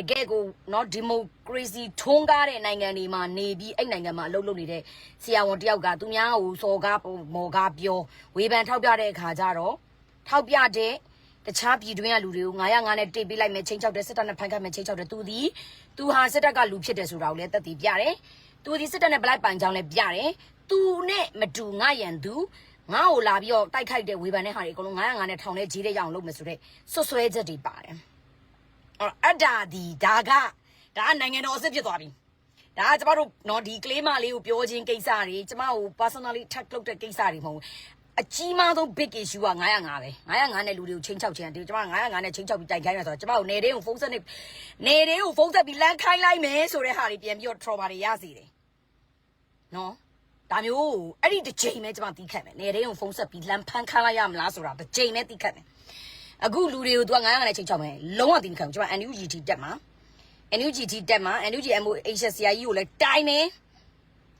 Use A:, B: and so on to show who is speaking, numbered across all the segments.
A: တကယ်ကိုနော်ဒီမိုကရေစီထွန်းကားတဲ့နိုင်ငံတွေမှာနေပြီးအဲ့နိုင်ငံမှာအလုပ်လုပ်နေတဲ့ဆရာဝန်တယောက်ကသူများကိုစော်ကားမော်ကားပြောဝေဖန်ထောက်ပြတဲ့အခါကျတော့ထောက်ပြတဲ့တခြားပြည်တွင်းကလူတွေကို905နဲ့တိတ်ပေးလိုက်မယ်ချင်းချောက်တဲ့စစ်တပ်နဲ့ဖန်ခတ်မယ်ချင်းချောက်တဲ့သူဒီသူဟာစစ်တပ်ကလူဖြစ်တယ်ဆိုတာကိုလည်းသက်သေပြတယ်သူဒီစစ်တပ်နဲ့ဘလိုက်ပိုင်ကြောင်းလည်းပြတယ်သူနဲ့မတူငါရန်သူငါ့ကိုလာပြီးတော့တိုက်ခိုက်တဲ့ဝေဖန်တဲ့ဟာတွေအကုန်လုံး905နဲ့ထောင်ထဲကြီးတဲ့ရအောင်လုပ်မယ်ဆိုတဲ့ဆွဆွဲချက်တွေပါတယ် အဲ့အဒါဒီဒါကဒါကနိုင်ငံတော်အစ်စ်ဖြစ်သွားပြီဒါကကျမတို့နော်ဒီကလေးမလေးကိုပြောချင်းကိစ္စတွေကျမကို personally attack လုပ်တဲ့ကိစ္စတွေမဟုတ်ဘူးအကြီးမားဆုံး big issue က905ပဲ905နဲ့လူတွေကိုချင်းချောက်ချင်းတယ်ကျမ905နဲ့ချင်းချောက်ပြီးတိုက်ခိုင်းရဆိုတော့ကျမကိုနေသေးကိုဖုန်းဆက်နေနေသေးကိုဖုန်းဆက်ပြီးလမ်းခိုင်းလိုက်မယ်ဆိုတဲ့ဟာတွေပြန်ပြီးတော့ trauma တွေရစီတယ်နော်ဒါမျိုးအဲ့ဒီတစ်ချိန်ပဲကျမတီးခတ်မယ်နေသေးကိုဖုန်းဆက်ပြီးလမ်းဖမ်းခိုင်းလိုက်ရမလားဆိုတာတစ်ချိန်ပဲတီးခတ်မယ် အခုလူတွေကို तू က900နဲ့ချိန်ချောက်မယ်လုံးဝတင်ခံကျွန်မ NUGT တက်မှာ NUGT တက်မှာ NUG MO HSCI ကိုလည်းတိုင်မယ်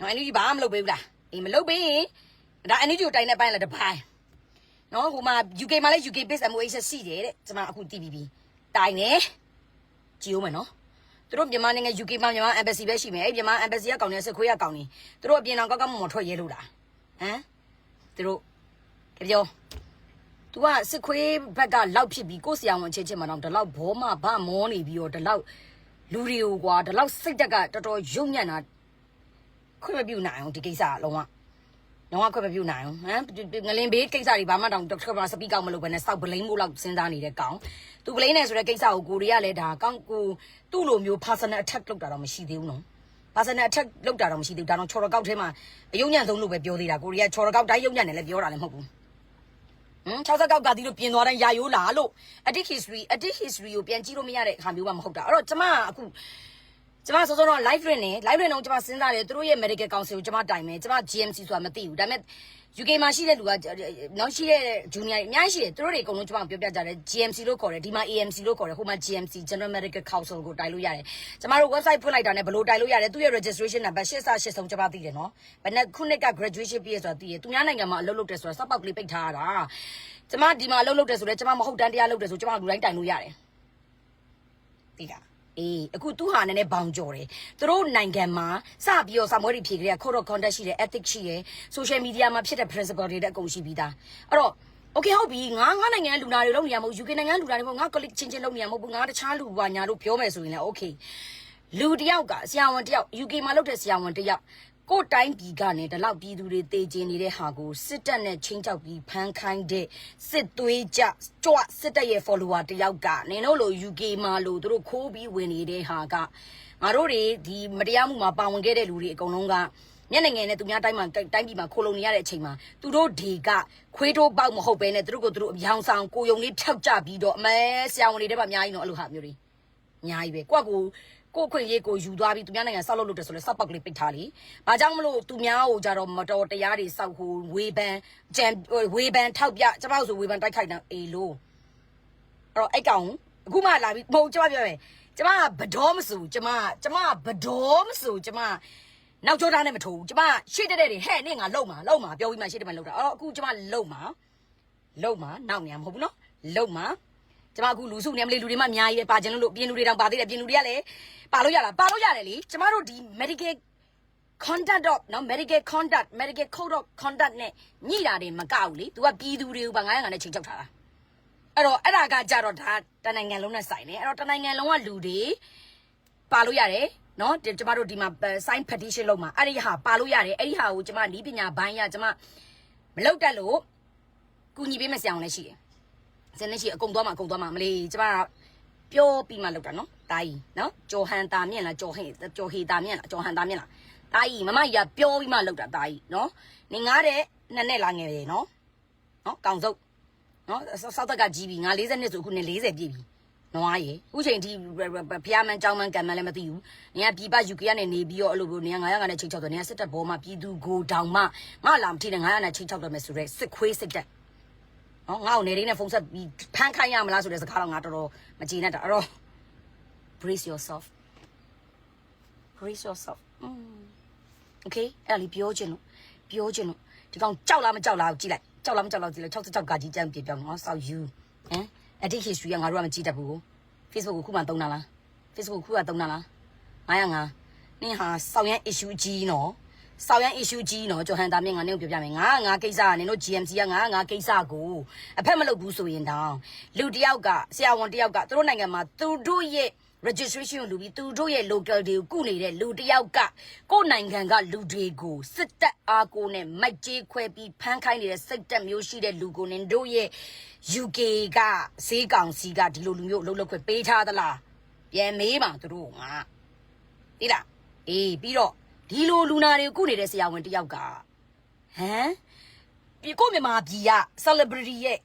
A: နော် NUG ဘာမှမလုပ်ပေးဘူးလားအေးမလုပ်ပေးရင်ဒါ NUG ကိုတိုင်တဲ့ပိုင်းလားတစ်ပိုင်းနော်ဟိုမှာ UK မှာလည်း UK base MO HS ရှိတယ်တဲ့ကျွန်မအခုတည်ပြီးပြီတိုင်တယ်ကြည့်ဦးမယ်နော်သူတို့မြန်မာနိုင်ငံ UK မှာမြန်မာ embassy ပဲရှိမယ်အဲ့မြန်မာ embassy ကကောင်းနေစစ်ခွေးကကောင်းနေသူတို့အပြင်အောင်ကောက်ကောက်မွန်မွန်ထွက်ရဲလို့လားဟမ်သူတို့ပြော तू ကစစ်ခွေးဘက်ကလောက်ဖြစ်ပြီးကိုယ်ဆရာဝန်ချင်းချင်းမတော့ဒီလောက်ဘောမဗမောနေပြီးတော့ဒီလောက်လူတွေကိုကွာဒီလောက်စိတ်တက်ကတော်တော်ယုံညံ့တာခွင့်မပြုနိုင်အောင်ဒီကိစ္စကလုံးဝလုံးဝခွင့်မပြုနိုင်အောင်ဟမ်ငလင်ဘေးကိစ္စတွေဘာမှတောင်ဒေါက်တာကစပီကောက်မလုပ်ဘဲနဲ့စောက်ဘလိန်မို့လောက်စဉ်းစားနေတဲ့ကောင်သူဘလိန်နဲ့ဆိုတဲ့ကိစ္စကိုကိုရီးယားလည်းဒါကောင်းကိုသူ့လိုမျိုး personal attack လုပ်တာတော့မရှိသေးဘူးနော် personal attack လုပ်တာတော့မရှိသေးဘူးဒါတော့ချော်ရကောက်ထဲမှာအယုံညံ့ဆုံးလို့ပဲပြောသေးတာကိုရီးယားချော်ရကောက်တိုင်းယုံညံ့တယ်လည်းပြောတာလည်းမဟုတ်ဘူးဟမ် 69ကတိလို့ပြင်သွားတိုင်းယာယိုးလာလို့ addict history addict history ကိုပြန်ကြည့်လို့မရတဲ့အခါမျိုးကမဟုတ်တာအဲ့တော့ကျမကအခုကျမစောစောတော့ live run နဲ့ live run တော့ကျမစဉ်းစားတယ်သူတို့ရဲ့ medical council ကိုကျမတိုင်မယ်ကျမ GMC ဆိုတာမသိဘူးဒါပေမဲ့ UK မှာရှိတဲ့လူကနောက်ရှိတဲ့ junior တွေအများကြီးရှိတယ်သူတို့တွေအကုန်လုံးကျမကိုပြောပြကြတယ် GMC လို့ခေါ်တယ်ဒီမှာ AMC လို့ခေါ်တယ်ဟိုမှာ GMC General Medical Council ကိုတိုင်လို့ရတယ်ကျမတို့ website ဖွင့်လိုက်တာနဲ့ဘယ်လိုတိုင်လို့ရတယ်သူ့ရဲ့ registration number ရှစ်စရှစ်ဆုံးကျမသိတယ်နော်ဘယ်နဲ့ခုနှစ်က graduation ပြည့်ဆိုတာသိတယ်သူများနိုင်ငံမှာအလုပ်လုပ်တယ်ဆိုတာစပောက်ကလေးပိတ်ထားရတာကျမဒီမှာအလုပ်လုပ်တယ်ဆိုတော့ကျမမဟုတ်တန်းတရားလုပ်တယ်ဆိုကျမလူတိုင်းတိုင်လို့ရတယ်သိလား အေးအခုသူဟာနည်းနည်းဘောင်ကြော်တယ်သူတို့နိုင်ငံမှာစပြီးတော့စာမွေးတွေဖြေကြတဲ့ code of conduct ရှိတယ် ethics ရှိတယ် social media မှာဖြစ်တဲ့ principle တွေတဲ့အကုန်ရှိပြီးသားအဲ့တော့ okay ဟုတ်ပြီငါငါနိုင်ငံလူနာတွေလုပ်နေရမဟုတ် UK နိုင်ငံလူနာတွေမဟုတ်ငါ colleague ချင်းချင်းလုပ်နေရမဟုတ်ဘူးငါတခြားလူပါညာလို့ပြောမယ်ဆိုရင်လည်း okay လူတယောက်ကဆရာဝန်တယောက် UK မှာလုပ်တဲ့ဆရာဝန်တယောက် ကိုယ်တိုင်းပြည်ကနေဒီလောက်ပြည်သူတွေတေကျင်နေတဲ့ဟာကိုစစ်တပ်နဲ့ချင်းချောက်ပြီးဖမ်းခိုင်းတဲ့စစ်သွေးကြကြွစစ်တပ်ရဲ့ follower တယောက်ကနင်တို့လို UK မှာလို့သူတို့ခိုးပြီးဝင်နေတဲ့ဟာကငါတို့တွေဒီမတရားမှုမှာပါဝင်ခဲ့တဲ့လူတွေအကုန်လုံးကညနေငယ်နဲ့သူများတိုင်းမှာတိုင်းပြည်မှာခိုလုံနေရတဲ့အချိန်မှာသူတို့ဒီကခွေးတိုးပေါက်မဟုတ်ပဲနဲ့သူတို့ကိုသူတို့အယောင်ဆောင်ကိုယုံလေးဖြောက်ကြပြီးတော့အမဲဆရာဝန်တွေတဲ့မှာအများကြီးတော့အဲ့လိုဟာမျိုးတွေအများကြီးပဲကိုကကို ကိုခွင့်ရေးကိုယူသွားပြီးသူများနိုင်ငံဆောက်လုပ်လို့တယ်ဆိုလဲစောက်ပောက်ကလေးပိတ်ထားလေ။ဘာကြောင့်မလို့သူများကိုကြတော့မတော်တရားတွေစောက်ဟိုဝေဘန်ဂျမ်ဝေဘန်ထောက်ပြကျမတို့ဆိုဝေဘန်တိုက်ခိုက်တာအေးလို့အဲ့တော့အဲ့ကောင်အခုမှလာပြီးမဟုတ်ကျမပြောမယ်ကျမကဘတော်မဆူကျမကျမကဘတော်မဆူကျမနောက်ကျောသားနဲ့မထိုးဘူးကျမရှေ့တက်တဲ့တွေဟဲ့နေငါလုံမှာလုံမှာပြောပြီးမှရှေ့တက်မှလုံတာအဲ့တော့အခုကျမလုံမှာလုံမှာနောက်နေရမဟုတ်ဘူးနော်လုံမှာ ကျမအခုလူစုနေမလေးလူတွေမှအများကြီးပဲပါခြင်းလို့လို့ပြင်လူတွေတောင်ပါသေးတယ်ပြင်လူတွေကလည်းပါလို့ရလားပါလို့ရတယ်လေကျမတို့ဒီ medical conduct တော့နော် medical conduct medical code of conduct နဲ့ညှိတာတွေမကဘူးလေ तू ကပြည်သူတွေကိုပါ900နဲ့ချိန်ချောက်ထားတာအဲ့တော့အဲ့ဒါကကြတော့ဒါတနိုင်ငံလုံးနဲ့ဆိုင်တယ်အဲ့တော့တနိုင်ငံလုံးကလူတွေပါလို့ရတယ်နော်ဒီကျမတို့ဒီမှာ sign petition လုပ်မှာအဲ့ဒီဟာပါလို့ရတယ်အဲ့ဒီဟာကိုကျမနီးပညာဘိုင်းရကျမမလုပ်တတ်လို့ကူညီပေးမစအောင်လည်းရှိတယ် စနေရှိအကုန်သွားမှာအကုန်သွားမှာမလေးကျမကပြောပြီးမှလောက်တာနော်တာကြီးနော်ကြော်ဟန်တာမြင့်လားကြော်ဟေကြော်ဟေတာမြင့်လားကြော်ဟန်တာမြင့်လားတာကြီးမမကြီးကပြောပြီးမှလောက်တာတာကြီးနော်နေငားတဲ့နှစ်နဲ့လာငယ်တယ်နော်နော်ကောင်စုပ်နော်စောက်တက်ကကြီးပြီငါ40နှစ်ဆိုအခုနေ40ပြည့်ပြီနွားရေအခုချိန်ဒီဖျားမန်းကြောင်းမန်းကံမန်းလည်းမသိဘူးနေကပြည်ပ UK ကနေနေပြီးတော့အဲ့လိုလိုနေက900ကနေချိန်ချောက်တယ်နေကစစ်တပ်ဘောမှာပြည်သူကိုတောင်မှငါလာမထီနဲ့900နဲ့ချိန်ချောက်တယ်မယ်ဆိုရဲစစ်ခွေးစစ်တပ် နော်ငါ့ကိုနေရင်းနဲ့ဖုန်းဆက်ပြီးဖမ်းခိုင်းရမလားဆိုတဲ့စကားတော့ငါတော်တော်မကြည်နဲ့တာအဲ့တော့ brace yourself brace yourself อืม okay အဲ့ဒါလေးပြောချင်လို့ပြောချင်လို့ဒီကောင်ကြောက်လားမကြောက်လားကိုကြည့်လိုက်ကြောက်လားမကြောက်လားကြည့်လိုက်66ကကြီးကြမ်းပြေပြောင်းနော်ဆောက် you ဟမ် addict history ကငါတို့ကမကြည့်တတ်ဘူး Facebook ကိုခုမှသုံးတာလား Facebook ခုကတုံးတာလား905နင်ဟာစောက်ရန် issue ကြီးနော် စောက်ရန် issue ကြီးနော်ကျော်ဟန်တာမြင့်ငါနင့်ကိုပြောပြမယ်ငါငါကိစ္စကနင်တို့ GMC ကငါငါကိစ္စကိုအဖက်မလုပ်ဘူးဆိုရင်တောင်လူတစ်ယောက်ကဆရာဝန်တစ်ယောက်ကသူတို့နိုင်ငံမှာသူတို့ရဲ့ registration ကိုလူပြီးသူတို့ရဲ့ local တွေကိုကုနေတဲ့လူတစ်ယောက်ကကိုယ့်နိုင်ငံကလူတွေကိုစစ်တပ်အားကိုနဲ့မိုက်ကြီးခွဲပြီးဖမ်းခိုင်းနေတဲ့စိတ်တက်မျိုးရှိတဲ့လူကိုနင်တို့ရဲ့ UK ကဈေးကောင်စီကဒီလိုလူမျိုးအလုပ်လုပ်ခွင့်ပေးထားသလားပြန်မေးပါသူတို့ကငါသိလားအေးပြီးတော့ ဒီလိုလူနာတွေကိုကုနေတဲ့ဆရာဝန်တစ်ယောက်ကဟမ်ဒီကိုမြန်မာပြည်က celebrity ရဲ့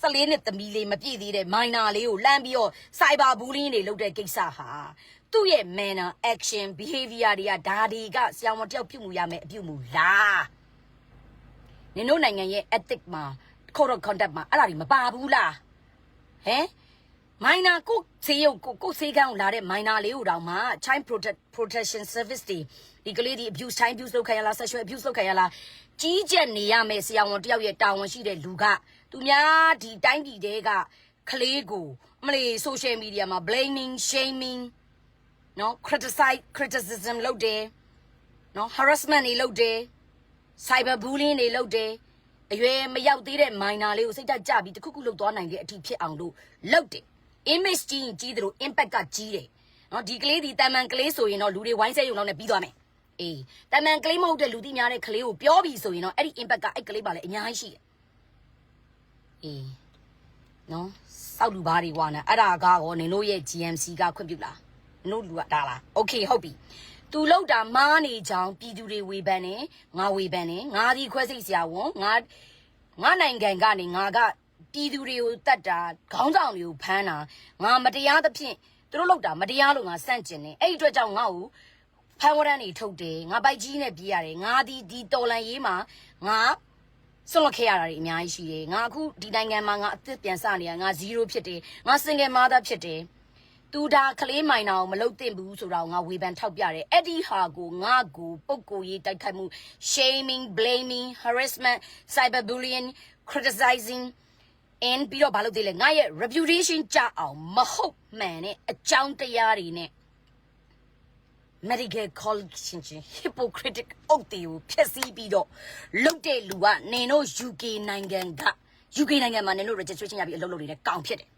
A: ဆလေးနှစ်သမီးလေးမပြည့်သေးတဲ့ minor လေးကိုလမ်းပြီးတော့ cyber bullying တွေလုပ်တဲ့ကိစ္စဟာသူ့ရဲ့ manner action behavior တွေကဒါတွေကဆရာဝန်တယောက်ပြုမှုရမယ်အပြုမှုလားနင်တို့နိုင်ငံရဲ့ ethic မှာ code of conduct မှာအဲ့ဒါတွေမပါဘူးလားဟမ် minor ကိုစေးရုံကိုကိုစေးကန်းကိုလာတဲ့ minor လေးကိုတောင်မှ child protect protection service တွေဒီကလေးဒီ abuse child abuse လုပ်ခံရလား sexual abuse လုပ်ခံရလားကြီးကျက်နေရမယ်ဆရာဝန်တယောက်ရဲ့တာဝန်ရှိတဲ့လူကသူများဒီတိုင်းပြည်တဲကကလေးကိုအမလေး social media မှာ blaming shaming နော် criticize criticism လုပ်တယ်နော် harassment တွေလုပ်တယ် cyber bullying တွေလုပ်တယ်အရွယ်မရောက်သေးတဲ့ minor လေးကိုစိတ်ဓာတ်ကြပြီးတခုခုလုပ်သွားနိုင်တဲ့အထိဖြစ်အောင်လို့လုပ်တယ် image ကြီးရင်ကြီးတယ်လို့ impact ကကြီးတယ်နော်ဒီကလေးဒီတာမန်ကလေးဆိုရင်တော့လူတွေဝိုင်းဆဲရုံလောက်နဲ့ပြီးသွားမယ်အေးတာမန်ကလေးမဟုတ်တဲ့လူသိများတဲ့ကလေးကိုပြောပြီးဆိုရင်တော့အဲ့ဒီ impact ကအဲ့ကလေးပါလေအများကြီးရှိတယ်အေးနော်စောက်လူဘာတွေဝါနာအဲ့ဒါကရောနင်တို့ရဲ့ GMC ကခွင့်ပြုလားနင်တို့လူကဒါလားโอเคဟုတ်ပြီသူလောက်တာမားနေချောင်းပြည်သူတွေဝေဖန်နေငါဝေဖန်နေငါဒီခွဲစိတ်ဆရာဝန်ငါငါနိုင်ငံကနေငါက ပြည်သူတွေကိုတတ်တာခေါင်းဆောင်တွေကိုဖမ်းတာငါမတရားသဖြင့်သူတို့လောက်တာမတရားလို့ငါစန့်ကျင်နေအဲ့ဒီအတွက်ကြောင့်ငါ့ကိုဖမ်းဝရမ်းတွေထုတ်တယ်ငါပိုက်ကြီးနဲ့ပြေးရတယ်ငါဒီဒီတော်လန်ရေးမှာငါဆွန့်လွတ်ခဲ့ရတာတွေအများကြီးရှိတယ်ငါအခုဒီနိုင်ငံမှာငါအသက်ပြန်စနေရငါ0ဖြစ်တယ်ငါ single mother ဖြစ်တယ်သူဒါကလေးမိုင်နာကိုမလုပ်သင့်ဘူးဆိုတော့ငါဝေဖန်ထောက်ပြတယ်အဲ့ဒီဟာကိုငါကိုပုတ်ကိုရေးတိုက်ခိုက်မှု shaming blaming harassment cyberbullying criticizing and ပြီးတော့ဘာလုပ်သေးလဲငါရဲ့ reputation ကြအောင်မဟုတ်မှန်တဲ့အကြောင်းတရားတွေနဲ့ medical college ချင်းချင်း hypocritic အုပ်တွေကိုဖျက်ဆီးပြီးတော့လုတ်တဲ့လူကနင်တို့ UK နိုင်ငံက UK နိုင်ငံမှာနင်တို့ registration ရပြီးအလုပ်လုပ်နေတဲ့ကောင်ဖြစ်တယ်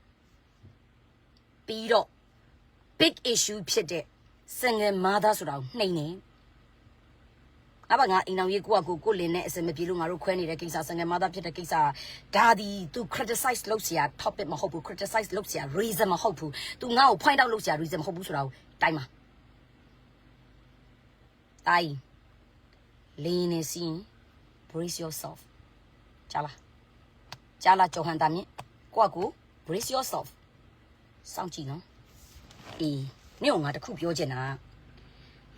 A: ပြီးတော့ big issue ဖြစ်တဲ့ single mother ဆိုတာကိုနှိမ်နေ ငါဘာငါအိမ်အောင်ရေးကိုကကိုကိုလင်းနဲ့အစမပြေလို့ငါတို့ခွဲနေတဲ့ကိစ္စ single mother ဖြစ်တဲ့ကိစ္စဒါဒီ तू criticize လုပ်เสีย topic မဟုတ်ဘူး criticize လုပ်เสีย reason မဟုတ်ဘူး तू ငါ့ကို point out လုပ်เสีย reason မဟုတ်ဘူးဆိုတာကိုတိုင်ပါ တိုင်လင်းနေစီ brace yourself ကြားလားကြားလားကြောဟန်တာမြင့်ကိုကကို brace yourself စောင့်ကြည့်နော်အေးနေ့ကငါတခုပြောချင်တာ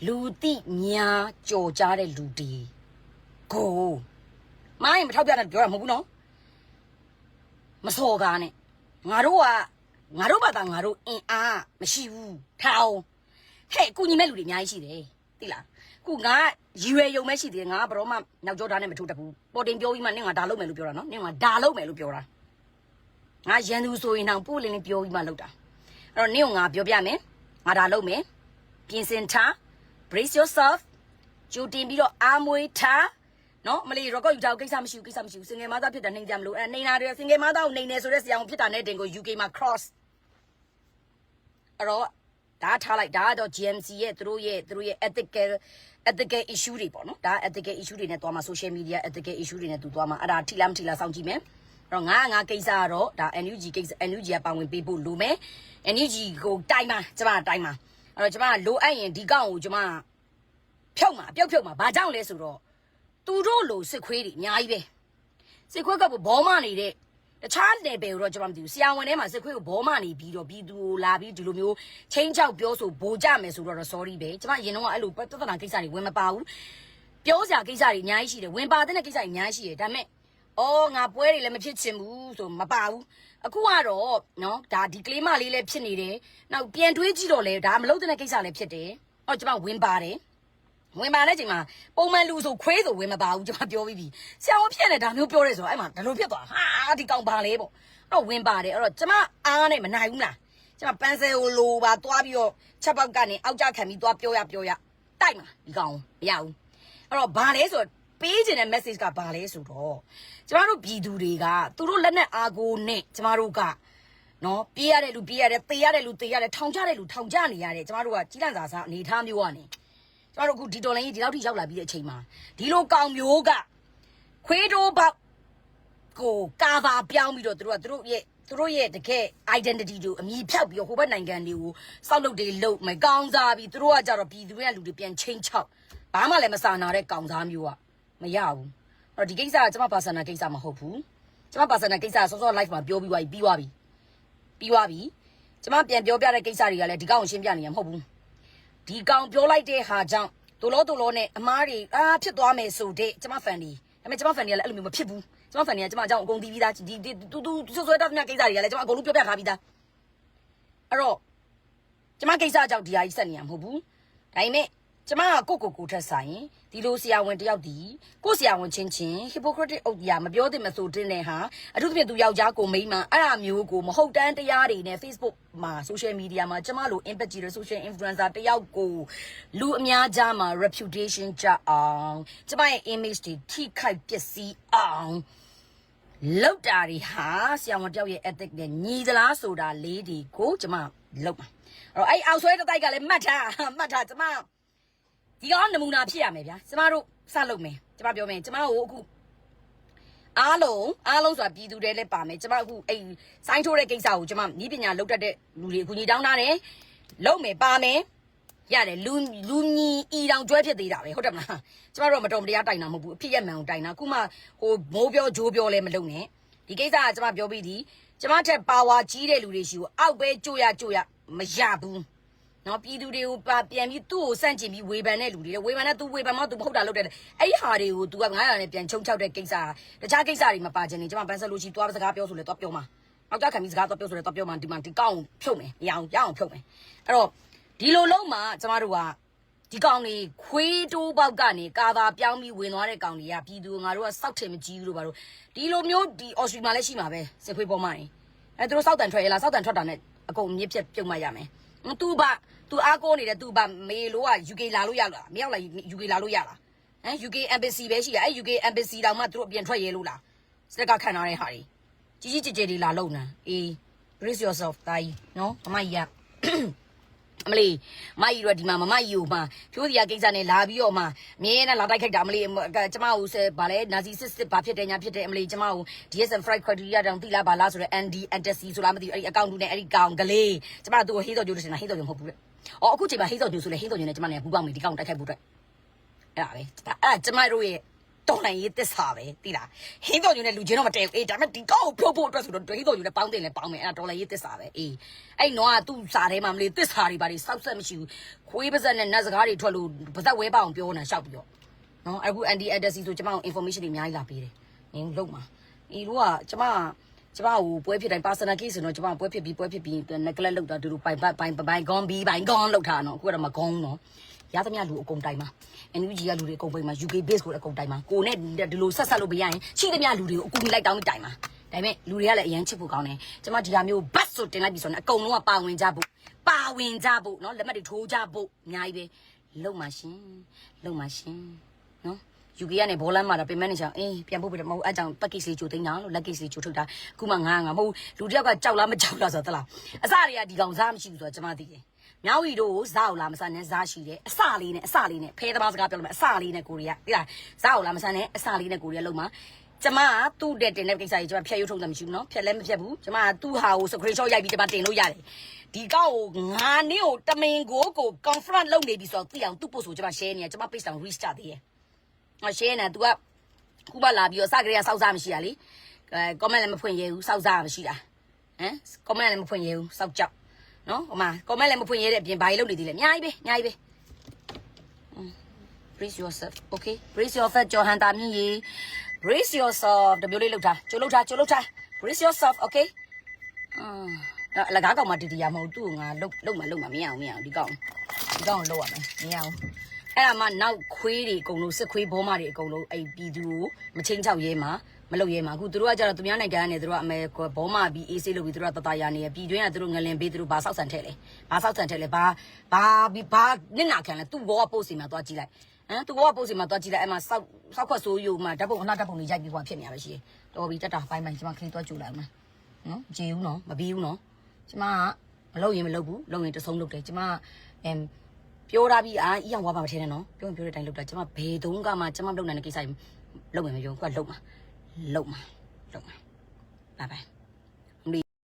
A: လူတိများကြော်ကြားတဲ့လူဒီကိုမိုင်းမထောက်ပြတဲ့ပြောတာမဟုတ်ဘူးနော်မစော်ကားနဲ့ငါတို့ကငါတို့ဘာသာငါတို့အင်အားမရှိဘူးထောင်ဟဲ့ကုညီမဲ့လူတွေအများကြီးရှိတယ်သိလားခုငါရည်ရွယ်ယုံမဲ့ရှိသေးတယ်ငါဘရောမှနောက်ကျောသားနဲ့မထိုးတတ်ဘူးပေါ်တင်ပြောပြီးမှနင်ငါဒါလုပ်မယ်လို့ပြောတာနော်နင်ငါဒါလုပ်မယ်လို့ပြောတာငါရန်သူဆိုရင်တော့ပို့လင်းလင်းပြောပြီးမှလုပ်တာအဲ့တော့နင်ကငါပြောပြမယ်ငါဒါလုပ်မယ်ပြင်ဆင်ထား brace yourself ကြိုတင်ပြီးတော့အားမွေးထားနော်မလီ record ယူထားကိစ္စမရှိဘူးကိစ္စမရှိဘူးစင်ငယ်မသားဖြစ်တာနှိမ်ကြမလို့အဲနှိမ်တာတွေစင်ငယ်မသားကိုနှိမ်နေဆိုတဲ့ဆရာဝန်ဖြစ်တာနဲ့တင်ကို UK မှာ cross အဲ့တော့ဒါထားလိုက်ဒါကတော့ GMC ရဲ့သူတို့ရဲ့သူတို့ရဲ့ ethical ethical issue တွေပေါ့နော်ဒါ ethical issue တွေနဲ့တွားမှာ social media ethical issue တွေနဲ့သူတွားမှာအဲ့ဒါထိလားမထိလားစောင့်ကြည့်မယ်အဲ့တော့ငါငါကိစ္စကတော့ဒါ NUG ကိစ္စ NUG ကပါဝင်ပေးဖို့လိုမယ် NUG ကိုတိုင်ပါကျမတိုင်ပါ အဲ့တော့ကျမလိုအပ်ရင်ဒီကောင်ကိုကျမဖြုတ်မှာပျောက်ဖြုတ်မှာဘာကြောင့်လဲဆိုတော့သူတို့လိုစစ်ခွေးတွေအများကြီးပဲစစ်ခွေးကဘောမနေတဲ့တခြား level ကိုတော့ကျွန်မမသိဘူးဆရာဝန်ထဲမှာစစ်ခွေးကိုဘောမနေပြီးတော့ပြီးသူကိုလာပြီးဒီလိုမျိုးချင်းချောက်ပြောဆိုဘိုကြမယ်ဆိုတော့ sorry ပဲကျွန်မအရင်တော့အဲ့လိုပြဿနာကိစ္စတွေဝင်မပါဘူးပြောစရာကိစ္စတွေအများကြီးရှိတယ်ဝင်ပါတဲ့ကိစ္စတွေအများကြီးရှိတယ်ဒါပေမဲ့ အော်ငါပွဲတွေလည်းမဖြစ်ချင်ဘူးဆိုမပါဘူးအခုကတော့နော်ဒါဒီကလေးမလေးလည်းဖြစ်နေတယ်နောက်ပြန်တွေးကြည့်တော့လေဒါမလုပ်တဲ့ကိစ္စလည်းဖြစ်တယ်အော်ကျွန်မဝင်ပါတယ်ဝင်ပါတဲ့ချိန်မှာပုံမှန်လူဆိုခွေးဆိုဝင်မပါဘူးကျွန်မပြောပြီးပြီဆရာဝန်ဖြစ်နေဒါမျိုးပြောရဲဆိုတော့အဲ့မှာဒါလိုဖြစ်သွားဟာဒီကောင်ပါလေပေါ့အဲ့တော့ဝင်ပါတယ်အဲ့တော့ကျွန်မအားနဲ့မနိုင်ဘူးလားကျမပန်းစဲကိုလိုပါသွားပြီးတော့ချက်ပေါက်ကနေအောက်ကျခံပြီးသွားပြောရပြောရတိုက်မှာဒီကောင်မရဘူးအဲ့တော့ဘာလဲဆိုတော့ ပေးခြင်းတဲ့ message ကဘာလဲဆိုတော့ကျမတို့ပြည်သူတွေကသူတို့လက်နဲ့အာကိုနဲ့ကျမတို့ကနော်ပြေးရတဲ့လူပြေးရတယ်သေရတဲ့လူသေရတယ်ထောင်ကြတဲ့လူထောင်ကြနေရတယ်ကျမတို့ကကြီးလန့်စာစားအနေထားမျိုးကနေကျမတို့အခုဒီတော်လိုင်းကြီးဒီလောက်ထိရောက်လာပြီးတဲ့အချိန်မှာဒီလိုကောင်မျိုးကခွေးတိုးပေါက်ကိုကာဗာပြောင်းပြီးတော့သူတို့ကသူတို့ရဲ့သူတို့ရဲ့တကယ် identity ကိုအမြည်ဖြောက်ပြီးတော့ဟိုဘက်နိုင်ငံတွေကိုစောက်လုပ်တွေလုပ်မကောင်းစားပြီးသူတို့ကကြတော့ပြည်သူတွေကလူတွေပြန်ချင်းချောက်ဘာမှလည်းမစာနာတဲ့ကောင်စားမျိုးက မရဘူးအဲ့တော့ဒီကိစ္စကကျွန်မ personal ကိစ္စမဟုတ်ဘူးကျွန်မ personal ကိစ္စကစောစော live မှာပြောပြီးသွားပြီပြီးသွားပြီပြီးသွားပြီကျွန်မပြန်ပြောပြတဲ့ကိစ္စတွေကလည်းဒီကောင်ကိုရှင်းပြနေရမှာမဟုတ်ဘူးဒီကောင်ပြောလိုက်တဲ့ဟာကြောင့်ဒိုလောဒိုလောနဲ့အမားတွေအာဖြစ်သွားမယ်ဆိုတဲ့ကျွန်မ fan တွေဒါပေမဲ့ကျွန်မ fan တွေကလည်းအဲ့လိုမျိုးမဖြစ်ဘူးကျွန်မ fan တွေကကျွန်မအကြောင်းအကုန်သိပြီးသားဒီဒီတူတူဆွဆွဲတတ်တဲ့ကိစ္စတွေကလည်းကျွန်မအကုန်လုံးပြောပြထားပြီးသားအဲ့တော့ကျွန်မကိစ္စအကြောင်းဒီဟာကြီးဆက်နေရမှာမဟုတ်ဘူးဒါပေမဲ့ကျွန်မကကိုကိုကိုထက်ဆိုင် ဒီလိုဆရာဝန်တယောက်ဒီကိုဆရာဝန်ချင်းချင်း hypocritic အုပ်တရားမပြောသင့်မဆိုတင်တဲ့ဟာအထူးသဖြင့်သူယောက်ျားကိုမိန်းမအဲ့အမျိုးကိုမဟုတ်တမ်းတရားတွေနဲ့ Facebook မှာ social media မှာကျွန်မလို impact ကြီးတဲ့ social influencer တယောက်ကိုလူအများကြားမှာ reputation ကြအောင်ကျွန်မရဲ့ image တွေထိခိုက်ပျက်စီးအောင်လောက်တာတွေဟာဆရာဝန်တယောက်ရဲ့ ethic နဲ့ညီသလားဆိုတာလေးတွေကိုကျမလောက်ပါအဲ့တော့အဲ့အောက်ဆွဲတစ်တိုက်ကလည်းမှတ်ထားမှတ်ထားကျမ ဒီကောင်နမူနာဖြစ်ရမယ်ဗျာကျမတို့စလုပ်မယ်ကျမပြောမယ်ကျမတို့အခုအားလုံးအားလုံးဆိုတာပြည်သူတွေလည်းပါမယ်ကျမအခုအဲ့စိုင်းထိုးတဲ့ကိစ္စကိုကျမဤပညာလောက်တတ်တဲ့လူတွေအခုညီတောင်းထားတယ်လုပ်မယ်ပါမယ်ရတယ်လူလူညီအီတောင်ကျွဲဖြစ်သေးတာပဲဟုတ်တယ်မလားကျမတို့ကမတော်မတရားတိုင်တာမဟုတ်ဘူးအဖြစ်ရက်မှန်ကိုတိုင်တာအခုမှဟိုမိုးပြောဂျိုးပြောလည်းမလုပ်နဲ့ဒီကိစ္စကကျမပြောပြီးဒီကျမထက်ပါဝါကြီးတဲ့လူတွေရှိကိုအောက်ပဲကြို့ရကြို့ရမရဘူး နော်ပြည်သူတွေကိုပါပြန်ပြီးသူ့ကိုစန့်ကျင်ပြီးဝေဖန်တဲ့လူတွေလေဝေဖန်တဲ့သူဝေဖန်မှသူမဟုတ်တာလုပ်တယ်အဲ့ဒီဟာတွေကို तू က900နဲ့ပြန်ချုံချောက်တဲ့ကိစ္စတခြားကိစ္စတွေမပါချင်နေကျမဘန်ဆယ်လို့ရှိသွားစကားပြောဆိုလဲတော့ပြောမှာအောက်ကခံပြီးစကားတော့ပြောဆိုလဲတော့ပြောမှာဒီမှာဒီကောင်းဖြုတ်မယ်မရအောင်ရအောင်ဖြုတ်မယ်အဲ့တော့ဒီလိုလုံးမှာကျမတို့ကဒီကောင်တွေခွေးတိုးပေါက်ကနေကာသာပြောင်းပြီးဝင်သွားတဲ့ကောင်တွေကပြည်သူငါတို့ကစောက်ထင်မကြည့်ဘူးလို့ပါတော့ဒီလိုမျိုးဒီအော်စတြေးလျမှာလည်းရှိမှာပဲစစ်ခွေးပေါ်မှာနေအဲသူတို့စောက်တန်ထွက်ရလားစောက်တန်ထွက်တာနဲ့အကုန်မြစ်ပြတ်ပြုတ်မှရမယ်သူ့ဘ သူအားကိုးနေတဲ့သူ့ဘမေလို့က UK လာလို့ရလားမရောက်လာ UK လာလို့ရလားဟမ် UK embassy ပဲရှိရအဲ UK embassy တောင်မှသူတို့အပြင်ထွက်ရဲလို့လားစက်ကခံထားတဲ့ဟာတွေကြီးကြီးကျယ်ကျယ်တွေလာလုံနာအေး brace yourself တာကြီးနော်မမကြီးကအမလီမကြီးတော့ဒီမှာမမကြီးကိုမှဖြိုးစရာကိစ္စနဲ့လာပြီးတော့မှမြင်းနဲ့လာတိုက်ခိုက်တာအမလီကျမကိုဆဲဗာလဲနာဇီစစ်စစ်ဘာဖြစ်တယ်ညာဖြစ်တယ်အမလီကျမကို DSM Fried Criteria တောင်တိလာပါလားဆိုတော့ ND Antasy ဆိုလားမသိဘူးအဲ့ဒီအကောင့်တူနဲ့အဲ့ဒီကောင်ကလေးကျမတို့ဟေးတော်ကျိုးလို့ရှင်တာဟေးတော်ကျိုးမဟုတ်ဘူးလေ အော်အခုချိန်မှာဟေးတော်ကျိုးဆိုလေဟေးတော်ကျိုးနဲ့ကျမနဲ့ပူပေါင်းပြီးဒီကောင်တိုက်ခိုက်ဖို့အတွက်အဲ့ဒါပဲဒါအဲ့ကျမတို့ရဲ့တော်နိုင်ရေးသစ္စာပဲတိလားဟင်းတော်ညူနဲ့လူချင်းတော့မတည့်ဘူးအေးဒါပေမဲ့ဒီကောက်ကိုဖြုတ်ဖို့အတွက်ဆိုတော့ဟင်းတော်ညူနဲ့ပေါင်းတင်လဲပေါင်းမယ်အဲ့ဒါတော်နိုင်ရေးသစ္စာပဲအေးအဲ့နောကသူ့စာထဲမှာမလေးသစ္စာတွေပါတွေစောက်ဆက်မရှိဘူးခွေးပါဇက်နဲ့နတ်စကားတွေထွက်လို့ပါဇက်ဝဲပအောင်ပြောနေတာရှောက်ပြီးတော့နော်အခု anti adasi ဆိုကျမတို့ information တွေအများကြီးလာပေးတယ်နင်းလုံးမှာအေးတို့ကကျမကျ မကိုပွဲဖြစ်တိုင်း personal case ဆိုတော့ကျမပွဲဖြစ်ပြီးပွဲဖြစ်ပြီး neglect လောက်တာတူတူပိုင်ပိုင်ပိုင်ပိုင်ဂွန်ဘီပိုင်ဂွန်လောက်တာနော်အခုကတော့မဂွန်နော်ရသမျှလူအကုန်တိုင်မှာ NUG ကလူတွေအကုန်ပိတ်မှာ UK base ကိုအကုန်တိုင်မှာကိုနဲ့ဒီလိုဆက်ဆက်လို့မရရင်ရှိသမျှလူတွေကိုအကူကြီးလိုက်တောင်းပြီးတိုင်မှာဒါပေမဲ့လူတွေကလည်းအရင်ချစ်ဖို့ကောင်းတယ်ကျမဒီဟာမျိုးဘတ်ဆိုတင်လိုက်ပြီဆိုတော့အကုန်လုံးကပါဝင်ကြဖို့ပါဝင်ကြဖို့เนาะလက်မှတ်တွေထိုးကြဖို့အများကြီးပဲလုံပါရှင်လုံပါရှင်เนาะ UK ကနေဘောလမ်းမှာတော့ payment နေချောင်းအေးပြန်ဖို့ပြတယ်မဟုတ်အဲ့ကြောင့် package လေးကြိုသိမ်းတာလို့ luggage လေးကြိုထုတ်တာအခုမှငါငါမဟုတ်လူတယောက်ကကြောက်လားမကြောက်လားဆိုတော့တလားအစတွေကဒီကောင်စားမရှိဘူးဆိုတော့ကျမသိတယ်မြောက်ရီတို့ဇာကိုလာမဆန်နဲ့ဇာရှိတယ်အစလေးနဲ့အစလေးနဲ့ဖဲသမားစကားပြောလို့မယ်အစလေးနဲ့ကိုရီးယားတိလားဇာကိုလာမဆန်နဲ့အစလေးနဲ့ကိုရီးယားလုံးမှာကျမကသူ့တဲ့တင်တဲ့ကိစ္စကြီးကျမဖြတ်ရုပ်ထုံးတယ်မရှိဘူးနော်ဖြတ်လည်းမဖြတ်ဘူးကျမကသူ့ဟာကို screenshot ရိုက်ပြီးကျမတင်လို့ရတယ်ဒီကောက်ကိုငါနင်းကိုတမင်ကိုကို confront လုပ်နေပြီဆိုတော့သိအောင်သူ့ပို့ဆိုကျမ share နေရကျမ page တောင် reach ကြသေး ရဲ့ငါ share နေ तू ကခုမှလာပြီးတော့စကရေကစောက်စားမရှိရလေအဲ comment လည်းမဖွင့်ရဘူးစောက်စားမရှိတာဟမ် comment လည်းမဖွင့်ရဘူးစောက်ကြောက်နော်ဟိုမှာ comment လည်းမဖွင့်ရတဲ့အပြင်ဘာကြီးလုပ်နေသေးလဲအများကြီးပဲအများကြီးပဲ brace yourself okay brace yourself ကြော်ဟန်တာမြင့်ရေ brace yourself တမျိုးလေးလောက်ထားကြိုလောက်ထားကြိုလောက်ထား brace yourself okay အင်းအလကားကောင်မတီတီရမဟုတ်သူ့ကိုငါလုတ်လုတ်မှလုတ်မှမရအောင်မရအောင်ဒီကောင်ဒီကောင်ကိုလုတ်ရမယ်မရအောင် အဲ့ဒါမှနောက်ခွေးတွေအကုန်လုံးစစ်ခွေးဘောမတွေအကုန်လုံးအဲ့ပြည်သူကိုမချင်းချောက်ရဲမှာမမလုပ်ရဲမှာအခုသူတို့ကကြတော့သူများနိုင်ငံကနေသူတို့ကအမေဘောမပြီးအေးဆေးလုပ်ပြီးသူတို့ကတတရာနေရပြည်တွင်းကသူတို့ငလင်ပေးသူတို့ဘာဆောက်ဆန်ထဲလဲဘာဆောက်ဆန်ထဲလဲဘာဘာဘာနစ်နာခံလဲသူ့ဘောကပို့စီမှာသွားကြည့်လိုက်ဟမ်သူ့ဘောကပို့စီမှာသွားကြည့်လိုက်အဲ့မှာဆောက်ဆောက်ခွက်ဆိုးယူမှာဓာတ်ပုံအနာဓာတ်ပုံတွေရိုက်ပြီးဟိုဖြစ်နေရပဲရှိတယ်တော်ပြီတက်တာပိုင်းပိုင်းကျွန်မခလေးသွားကြိုလိုက်အောင်နော်ကြည်ဦးနော်မပြီးဘူးနော်ကျွန်မကမလုပ်ရင်မလုပ်ဘူးလုပ်ရင်တဆုံးလုပ်တယ်ကျွန်မအမ် ပြောတာပြီးအာအီအောင်ဝါပါမထင်းနဲ့နော်ပြောရင်ပြောတဲ့အတိုင်းလုပ်တာကျွန်မဘယ်တုန်းကမှကျွန်မမလုပ်နိုင်တဲ့ကိစ္စကြီးလုပ်မယ်မပြောဘူးကွာလုပ်မှာလုပ်မှာလုပ်မှာ拜拜。